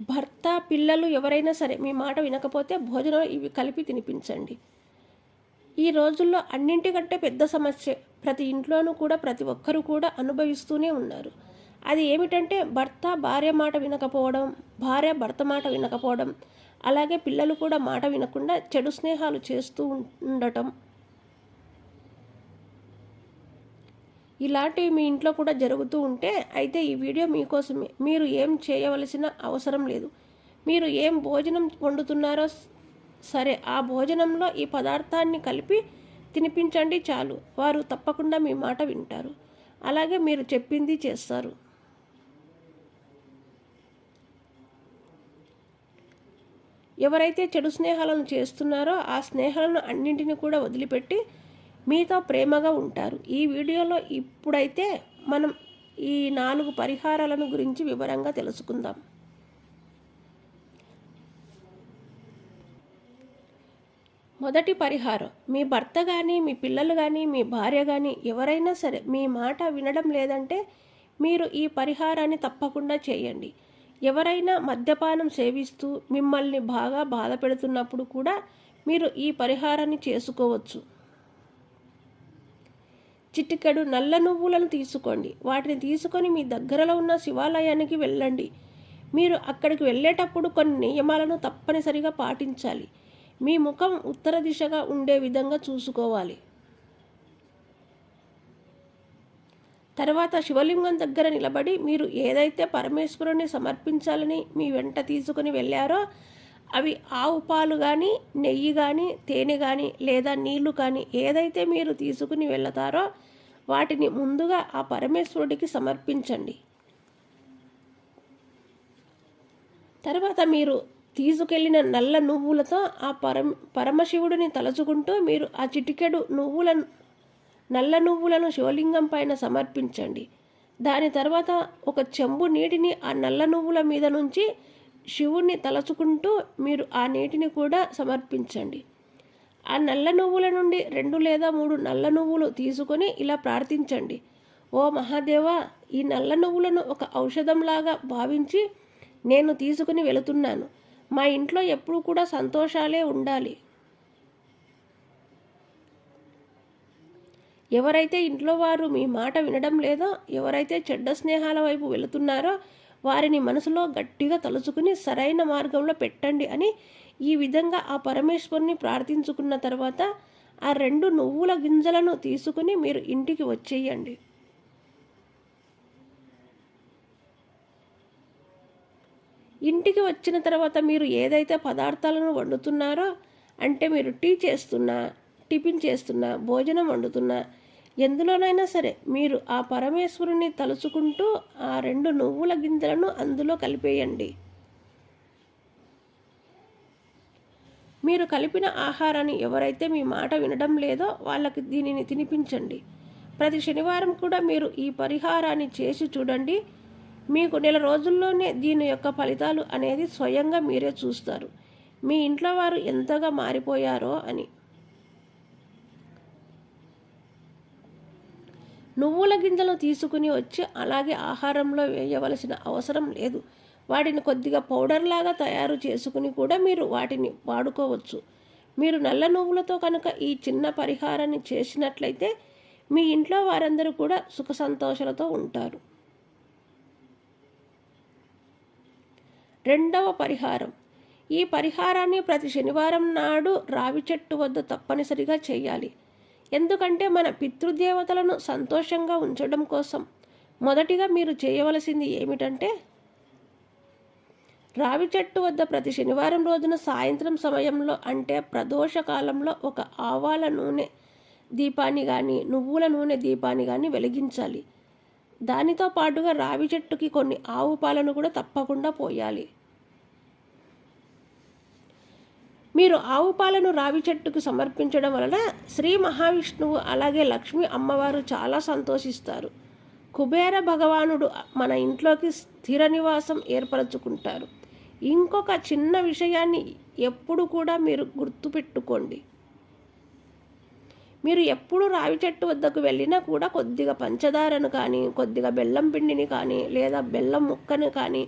భర్త పిల్లలు ఎవరైనా సరే మీ మాట వినకపోతే భోజనం ఇవి కలిపి తినిపించండి. ఈ రోజుల్లో అన్నింటికంటే పెద్ద సమస్య ప్రతి ఇంట్లోనూ కూడా ప్రతి ఒక్కరూ కూడా అనుభవిస్తూనే ఉన్నారు. అది ఏమిటంటే భర్త భార్య మాట వినకపోవడం భార్య భర్త మాట వినకపోవడం అలాగే పిల్లలు కూడా మాట వినకుండా చెడు స్నేహాలు చేస్తూ ఉండటం ఇలాంటివి మీ ఇంట్లో కూడా జరుగుతూ ఉంటే అయితే ఈ వీడియో మీకోసమే. మీరు ఏం చేయవలసిన అవసరం లేదు. మీరు ఏం భోజనం వండుతున్నారో సరే ఆ భోజనంలో ఈ పదార్థాన్ని కలిపి తినిపించండి చాలు. వారు తప్పకుండా మీ మాట వింటారు. అలాగే మీరు చెప్పింది చేస్తారు. ఎవరైతే చెడు స్నేహాలను చేస్తున్నారో ఆ స్నేహాలను అన్నింటినీ కూడా వదిలిపెట్టి మీతో ప్రేమగా ఉంటారు. ఈ వీడియోలో ఇప్పుడైతే మనం ఈ నాలుగు పరిహారాలను గురించి వివరంగా తెలుసుకుందాం. మొదటి పరిహారం మీ భర్త కానీ మీ పిల్లలు కానీ మీ భార్య కానీ ఎవరైనా సరే మీ మాట వినడం లేదంటే మీరు ఈ పరిహారాన్ని తప్పకుండా చేయండి. ఎవరైనా మద్యపానం సేవిస్తూ మిమ్మల్ని బాగా బాధ పెడుతున్నప్పుడు కూడా మీరు ఈ పరిహారాన్ని చేసుకోవచ్చు. చిటికెడు నల్ల నువ్వులను తీసుకోండి. వాటిని తీసుకొని మీ దగ్గరలో ఉన్న శివాలయానికి వెళ్ళండి. మీరు అక్కడికి వెళ్ళేటప్పుడు కొన్ని నియమాలను తప్పనిసరిగా పాటించాలి. మీ ముఖం ఉత్తర దిశగా ఉండే విధంగా చూసుకోవాలి. తర్వాత శివలింగం దగ్గర నిలబడి మీరు ఏదైతే పరమేశ్వరుని సమర్పించాలని మీ వెంట తీసుకుని వెళ్ళారో అవి ఆవు పాలు కానీ నెయ్యి కానీ తేనె కానీ లేదా నీళ్ళు కానీ ఏదైతే మీరు తీసుకుని వెళతారో వాటిని ముందుగా ఆ పరమేశ్వరుడికి సమర్పించండి. తర్వాత మీరు తీసుకెళ్ళిన నల్ల నువ్వులతో ఆ పరమ పరమశివుడిని తలుచుకుంటూ మీరు ఆ చిటికెడు నువ్వుల నల్ల నువ్వులను శివలింగం పైన సమర్పించండి. దాని తర్వాత ఒక చెంబు నీటిని ఆ నల్ల నువ్వుల మీద నుంచి శివుణ్ణి తలచుకుంటూ మీరు ఆ నీటిని కూడా సమర్పించండి. ఆ నల్ల నువ్వుల నుండి రెండు లేదా మూడు నల్ల నువ్వులు తీసుకొని ఇలా ప్రార్థించండి. ఓ మహాదేవ ఈ నల్ల నువ్వులను ఒక ఔషధంలాగా భావించి నేను తీసుకుని వెళుతున్నాను. మా ఇంట్లో ఎప్పుడు కూడా సంతోషాలే ఉండాలి. ఎవరైతే ఇంట్లో వారు మీ మాట వినడం లేదో ఎవరైతే చెడ్డ స్నేహాల వైపు వెళుతున్నారో వారిని మనసులో గట్టిగా తలుచుకుని సరైన మార్గంలో పెట్టండి అని ఈ విధంగా ఆ పరమేశ్వరుని ప్రార్థించుకున్న తర్వాత ఆ రెండు నువ్వుల గింజలను తీసుకుని మీరు ఇంటికి వచ్చేయండి. ఇంటికి వచ్చిన తర్వాత మీరు ఏదైతే పదార్థాలను వండుతున్నారో అంటే మీరు టీ చేస్తున్నా టిఫిన్ చేస్తున్నా భోజనం వండుతున్నా ఎందులోనైనా సరే మీరు ఆ పరమేశ్వరుని తలుచుకుంటూ ఆ రెండు నువ్వుల గింజలను అందులో కలిపేయండి. మీరు కలిపిన ఆహారాన్ని ఎవరైతే మీ మాట వినడం లేదో వాళ్ళకి దీనిని తినిపించండి. ప్రతి శనివారం కూడా మీరు ఈ పరిహారాన్ని చేసి చూడండి. మీకు నెల రోజుల్లోనే దీని యొక్క ఫలితాలు అనేది స్వయంగా మీరే చూస్తారు. మీ ఇంట్లో వారు ఎంతగా మారిపోయారో అని. నువ్వుల గింజలు తీసుకుని వచ్చి అలాగే ఆహారంలో వేయవలసిన అవసరం లేదు. వాటిని కొద్దిగా పౌడర్లాగా తయారు చేసుకుని కూడా మీరు వాటిని వాడుకోవచ్చు. మీరు నల్ల నువ్వులతో కనుక ఈ చిన్న పరిహారాన్ని చేసినట్లయితే మీ ఇంట్లో వారందరూ కూడా సుఖ సంతోషాలతో ఉంటారు. రెండవ పరిహారం. ఈ పరిహారాన్ని ప్రతి శనివారం నాడు రావి చెట్టు వద్ద తప్పనిసరిగా చేయాలి. ఎందుకంటే మన పితృదేవతలను సంతోషంగా ఉంచడం కోసం మొదటిగా మీరు చేయవలసింది ఏమిటంటే రావి చెట్టు వద్ద ప్రతి శనివారం రోజున సాయంత్రం సమయంలో అంటే ప్రదోష కాలంలో ఒక ఆవాల నూనె దీపాన్ని కానీ నువ్వుల నూనె దీపాన్ని కానీ వెలిగించాలి. దానితో పాటుగా రావి చెట్టుకి కొన్ని ఆవు పాలను కూడా తప్పకుండా పోయాలి. మీరు ఆవు పాలను రావి చెట్టుకు సమర్పించడం వలన శ్రీ మహావిష్ణువు అలాగే లక్ష్మి అమ్మవారు చాలా సంతోషిస్తారు. కుబేర భగవానుడు మన ఇంట్లోకి స్థిర నివాసం ఏర్పరచుకుంటారు. ఇంకొక చిన్న విషయాన్ని ఎప్పుడు కూడా మీరు గుర్తుపెట్టుకోండి. మీరు ఎప్పుడు రావి చెట్టు వద్దకు వెళ్ళినా కూడా కొద్దిగా పంచదారను కానీ కొద్దిగా బెల్లం పిండిని కానీ లేదా బెల్లం ముక్కను కానీ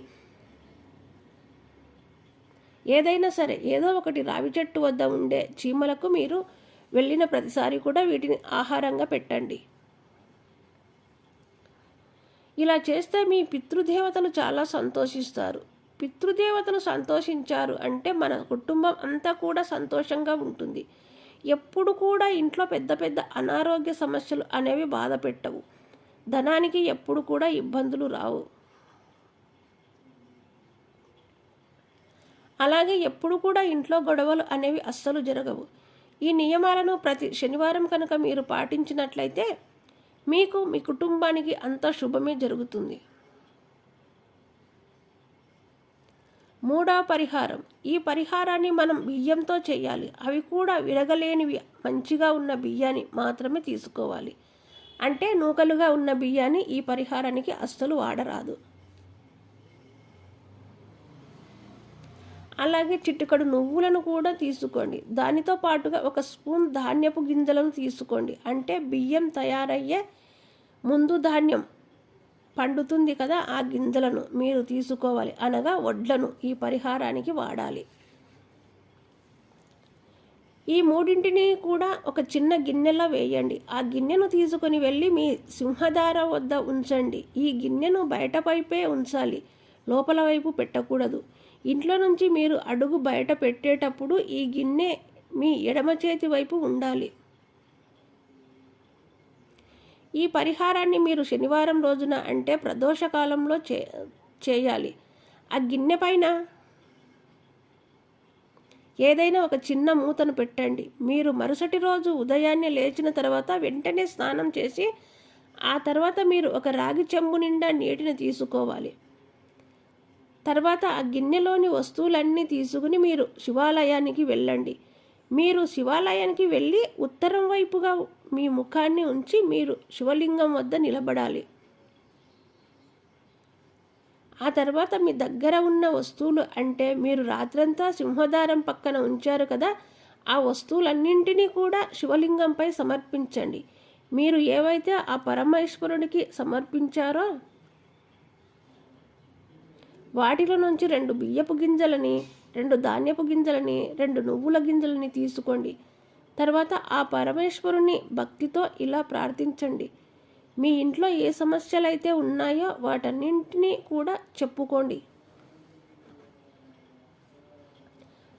ఏదైనా సరే ఏదో ఒకటి రావి చెట్టు వద్ద ఉండే చీమలకు మీరు వెళ్ళిన ప్రతిసారి కూడా వీటిని ఆహారంగా పెట్టండి. ఇలా చేస్తే మీ పితృదేవతలు చాలా సంతోషిస్తారు. పితృదేవతలు సంతోషించారు అంటే మన కుటుంబం అంతా కూడా సంతోషంగా ఉంటుంది. ఎప్పుడు కూడా ఇంట్లో పెద్ద పెద్ద అనారోగ్య సమస్యలు అనేవి బాధ పెట్టవు. ధనానికి ఎప్పుడు కూడా ఇబ్బందులు రావు. అలాగే ఎప్పుడు కూడా ఇంట్లో గొడవలు అనేవి అస్సలు జరగవు. ఈ నియమాలను ప్రతి శనివారం కనుక మీరు పాటించినట్లయితే మీకు మీ కుటుంబానికి అంత శుభమే జరుగుతుంది. మూడవ పరిహారం. ఈ పరిహారాన్ని మనం బియ్యంతో చేయాలి. అవి కూడా విరగలేనివి మంచిగా ఉన్న బియ్యాన్ని మాత్రమే తీసుకోవాలి. అంటే నూకలుగా ఉన్న బియ్యాన్ని ఈ పరిహారానికి అస్సలు వాడరాదు. అలాగే చిట్టుకడు నువ్వులను కూడా తీసుకోండి. దానితో పాటుగా ఒక స్పూన్ ధాన్యపు గింజలను తీసుకోండి. అంటే బియ్యం తయారయ్యే ముందు ధాన్యం పండుతుంది కదా ఆ గింజలను మీరు తీసుకోవాలి. అనగా వడ్లను ఈ పరిహారానికి వాడాలి. ఈ మూడింటిని కూడా ఒక చిన్న గిన్నెలో వేయండి. ఆ గిన్నెను తీసుకొని వెళ్ళి మీ సింహదార వద్ద ఉంచండి. ఈ గిన్నెను బయట వైపే ఉంచాలి. లోపల వైపు పెట్టకూడదు. ఇంట్లో నుంచి మీరు అడుగు బయట పెట్టేటప్పుడు ఈ గిన్నె మీ ఎడమ చేతి వైపు ఉండాలి. ఈ పరిహారాన్ని మీరు శనివారం రోజున అంటే ప్రదోషకాలంలో చే చేయాలి. ఆ గిన్నె పైన ఏదైనా ఒక చిన్న మూతను పెట్టండి. మీరు మరుసటి రోజు ఉదయాన్నే లేచిన తర్వాత వెంటనే స్నానం చేసి ఆ తర్వాత మీరు ఒక రాగి చెంబు నిండా నీటిని తీసుకోవాలి. తర్వాత ఆ గిన్నెలోని వస్తువులన్నీ తీసుకుని మీరు శివాలయానికి వెళ్ళండి. మీరు శివాలయానికి వెళ్ళి ఉత్తరం వైపుగా మీ ముఖాన్ని ఉంచి మీరు శివలింగం వద్ద నిలబడాలి. ఆ తర్వాత మీ దగ్గర ఉన్న వస్తువులు అంటే మీరు రాత్రంతా సింహదారం పక్కన ఉంచారు కదా ఆ వస్తువులన్నింటినీ కూడా శివలింగంపై సమర్పించండి. మీరు ఏవైతే ఆ పరమేశ్వరునికి సమర్పించారో వాటిలో నుంచి రెండు బియ్యపు గింజలని రెండు ధాన్యపు గింజలని రెండు నువ్వుల గింజలని తీసుకోండి. తర్వాత ఆ పరమేశ్వరుని భక్తితో ఇలా ప్రార్థించండి. మీ ఇంట్లో ఏ సమస్యలు అయితే ఉన్నాయో వాటన్నింటినీ కూడా చెప్పుకోండి.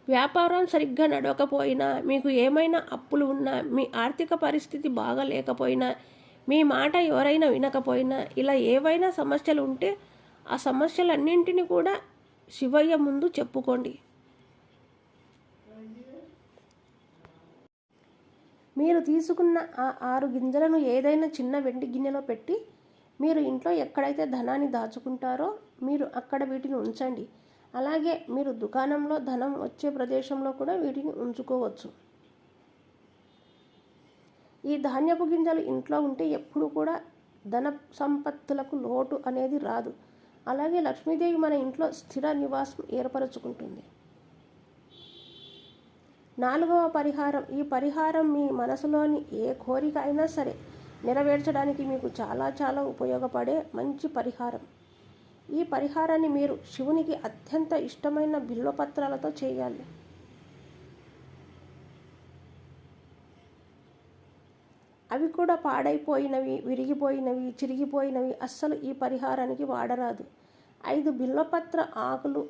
వ్యాపారం సరిగ్గా నడవకపోయినా మీకు ఏమైనా అప్పులు ఉన్నా మీ ఆర్థిక పరిస్థితి బాగా లేకపోయినా మీ మాట ఎవరైనా వినకపోయినా ఇలా ఏవైనా సమస్యలు ఉంటే ఆ సమస్యలన్నింటినీ కూడా శివయ్య ముందు చెప్పుకోండి. మీరు తీసుకున్న ఆ ఆరు గింజలను ఏదైనా చిన్న వెండి గిన్నెలో పెట్టి మీరు ఇంట్లో ఎక్కడైతే ధనాన్ని దాచుకుంటారో మీరు అక్కడ వీటిని ఉంచండి. అలాగే మీరు దుకాణంలో ధనం వచ్చే ప్రదేశంలో కూడా వీటిని ఉంచుకోవచ్చు. ఈ ధాన్యపు గింజలు ఇంట్లో ఉంటే ఎప్పుడు కూడా ధన సంపత్తులకు లోటు అనేది రాదు. అలాగే లక్ష్మీదేవి మన ఇంట్లో స్థిర నివాసం ఏర్పరచుకుంటుంది. నాలుగవ పరిహారం. ఈ పరిహారం మీ మనసులోని ఏ కోరిక అయినా సరే నెరవేర్చడానికి మీకు చాలా చాలా ఉపయోగపడే మంచి పరిహారం. ఈ పరిహారాన్ని మీరు శివునికి అత్యంత ఇష్టమైన బిల్వపత్రాలతో చేయాలి. అవి కూడా పాడైపోయినవి విరిగిపోయినవి చిరిగిపోయినవి. అస్సలు ఈ పరిహారానికి వాడరాదు. ఐదు బిల్వపత్ర ఆకులు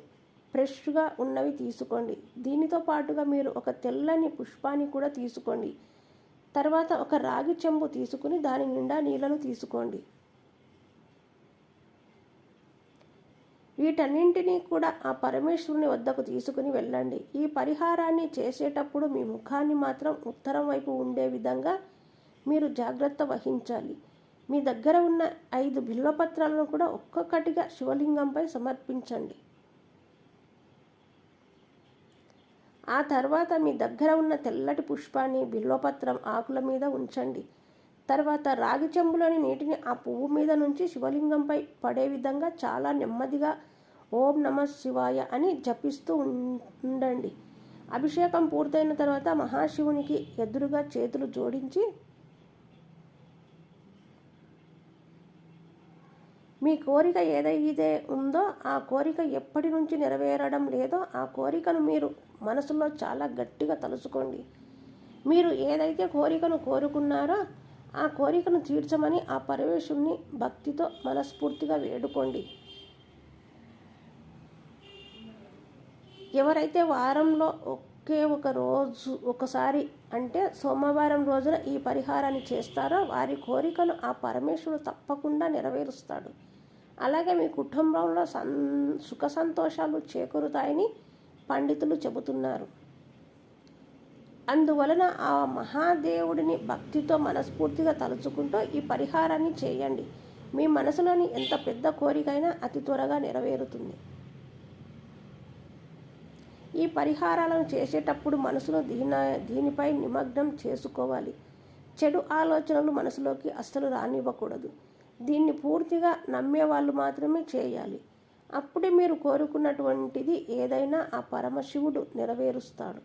ఫ్రెష్గా ఉన్నవి తీసుకోండి. దీనితో పాటుగా మీరు ఒక తెల్లని పుష్పాన్ని కూడా తీసుకోండి. తర్వాత ఒక రాగి చెంబు తీసుకుని దాని నిండా నీళ్ళను తీసుకోండి. వీటన్నింటినీ కూడా ఆ పరమేశ్వరుని వద్దకు తీసుకుని వెళ్ళండి. ఈ పరిహారాన్ని చేసేటప్పుడు మీ ముఖాన్ని మాత్రం ఉత్తరం వైపు ఉండే విధంగా మీరు జాగ్రత్త వహించాలి. మీ దగ్గర ఉన్న ఐదు బిల్వపత్రాలను కూడా ఒక్కొక్కటిగా శివలింగంపై సమర్పించండి. ఆ తర్వాత మీ దగ్గర ఉన్న తెల్లటి పుష్పాన్ని బిల్వపత్రం ఆకుల మీద ఉంచండి. తర్వాత రాగి చెంబులోని నీటిని ఆ పువ్వు మీద నుంచి శివలింగంపై పడే విధంగా చాలా నెమ్మదిగా ఓం నమ శివాయ అని జపిస్తూ ఉండండి. అభిషేకం పూర్తయిన తర్వాత మహాశివునికి ఎదురుగా చేతులు జోడించి మీ కోరిక ఏదైతే ఉందో ఆ కోరిక ఎప్పటి నుంచి నెరవేరడం లేదో ఆ కోరికను మీరు మనసులో చాలా గట్టిగా తలుచుకోండి. మీరు ఏదైతే కోరికను కోరుకున్నారో ఆ కోరికను తీర్చమని ఆ పరమేశ్వరుని భక్తితో మనస్ఫూర్తిగా వేడుకోండి. ఎవరైతే వారంలో ఒకే ఒక రోజు ఒకసారి అంటే సోమవారం రోజున ఈ పరిహారాన్ని చేస్తారో వారి కోరికను ఆ పరమేశ్వరుడు తప్పకుండా నెరవేరుస్తాడు. అలాగే మీ కుటుంబంలో సన్ సుఖ సంతోషాలు చేకూరుతాయని పండితులు చెబుతున్నారు. అందువలన ఆ మహాదేవుడిని భక్తితో మనస్ఫూర్తిగా తలుచుకుంటూ ఈ పరిహారాన్ని చేయండి. మీ మనసులోని ఎంత పెద్ద కోరికైనా అతి త్వరగా నెరవేరుతుంది. ఈ పరిహారాలను చేసేటప్పుడు మనసును దీన దీనిపై నిమగ్నం చేసుకోవాలి. చెడు ఆలోచనలు మనసులోకి అస్సలు రానివ్వకూడదు. దీన్ని పూర్తిగా నమ్మే వాళ్ళు మాత్రమే చేయాలి. అప్పుడే మీరు కోరుకున్నటువంటిది ఏదైనా ఆ పరమశివుడు నెరవేరుస్తాడు.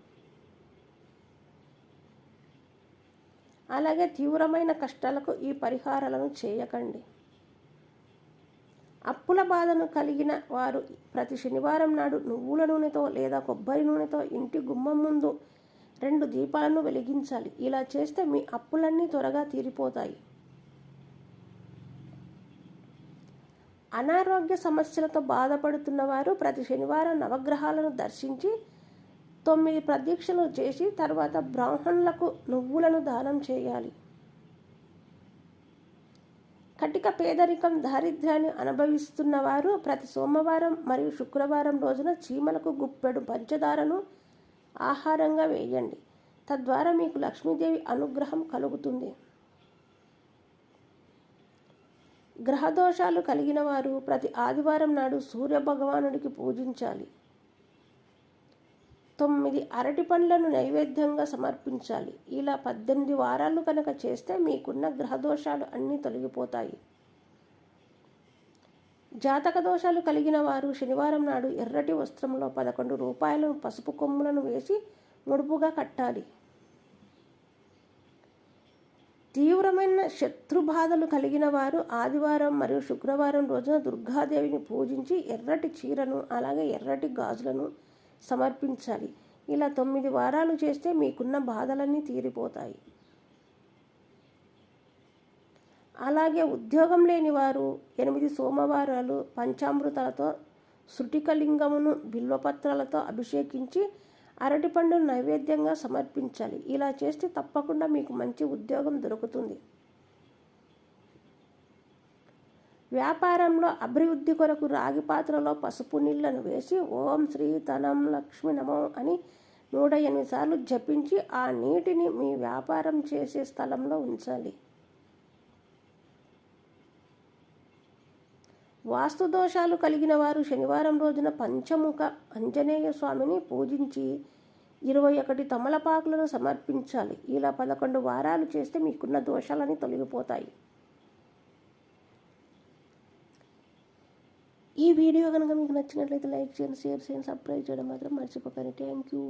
అలాగే తీవ్రమైన కష్టాలకు ఈ పరిహారాలను చేయకండి. అప్పుల బాధను కలిగిన వారు ప్రతి శనివారం నాడు నువ్వుల నూనెతో లేదా కొబ్బరి నూనెతో ఇంటి గుమ్మం ముందు రెండు దీపాలను వెలిగించాలి. ఇలా చేస్తే మీ అప్పులన్నీ త్వరగా తీరిపోతాయి. అనారోగ్య సమస్యలతో బాధపడుతున్న వారు ప్రతి శనివారం నవగ్రహాలను దర్శించి తొమ్మిది ప్రదీక్షలు చేసి తర్వాత బ్రాహ్మణులకు నువ్వులను దానం చేయాలి. కటిక పేదరికం దారిద్ర్యాన్ని అనుభవిస్తున్న వారు ప్రతి సోమవారం మరియు శుక్రవారం రోజున చీమలకు గుప్పెడు పంచదారను ఆహారంగా వేయండి. తద్వారా మీకు లక్ష్మీదేవి అనుగ్రహం కలుగుతుంది. గ్రహదోషాలు కలిగిన వారు ప్రతి ఆదివారం నాడు సూర్య భగవానుడికి పూజించాలి. తొమ్మిది అరటి పండ్లను నైవేద్యంగా సమర్పించాలి. ఇలా పద్దెనిమిది వారాలు కనుక చేస్తే మీకున్న గ్రహదోషాలు అన్నీ తొలగిపోతాయి. జాతక దోషాలు కలిగిన వారు శనివారం నాడు ఎర్రటి వస్త్రంలో పదకొండు రూపాయలను పసుపు కొమ్ములను వేసి ముడుపుగా కట్టాలి. తీవ్రమైన శత్రు బాధలు కలిగిన వారు ఆదివారం మరియు శుక్రవారం రోజున దుర్గాదేవిని పూజించి ఎర్రటి చీరను అలాగే ఎర్రటి గాజులను సమర్పించాలి. ఇలా తొమ్మిది వారాలు చేస్తే మీకున్న బాధలన్నీ తీరిపోతాయి. అలాగే ఉద్యోగం లేని వారు ఎనిమిది సోమవారాలు పంచామృతాలతో శృటికలింగమును బిల్వపత్రాలతో అభిషేకించి అరటిపండును నైవేద్యంగా సమర్పించాలి. ఇలా చేస్తే తప్పకుండా మీకు మంచి ఉద్యోగం దొరుకుతుంది. వ్యాపారంలో అభివృద్ధి కొరకు రాగి పాత్రలో పసుపు నీళ్ళను వేసి ఓం శ్రీ తనం లక్ష్మి నమో అని నూట ఎనిమిది సార్లు జపించి ఆ నీటిని మీ వ్యాపారం చేసే స్థలంలో ఉంచాలి. వాస్తు దోషాలు కలిగిన వారు శనివారం రోజున పంచముఖ ఆంజనేయ స్వామిని పూజించి ఇరవై ఒకటి తమలపాకులను సమర్పించాలి. ఇలా పదకొండు వారాలు చేస్తే మీకున్న దోషాలని తొలగిపోతాయి. ఈ వీడియో కనుక మీకు నచ్చినట్లయితే లైక్ చేయండి షేర్ చేయండి సబ్స్క్రైబ్ చేయడం మాత్రం మర్చిపోకండి. Thank you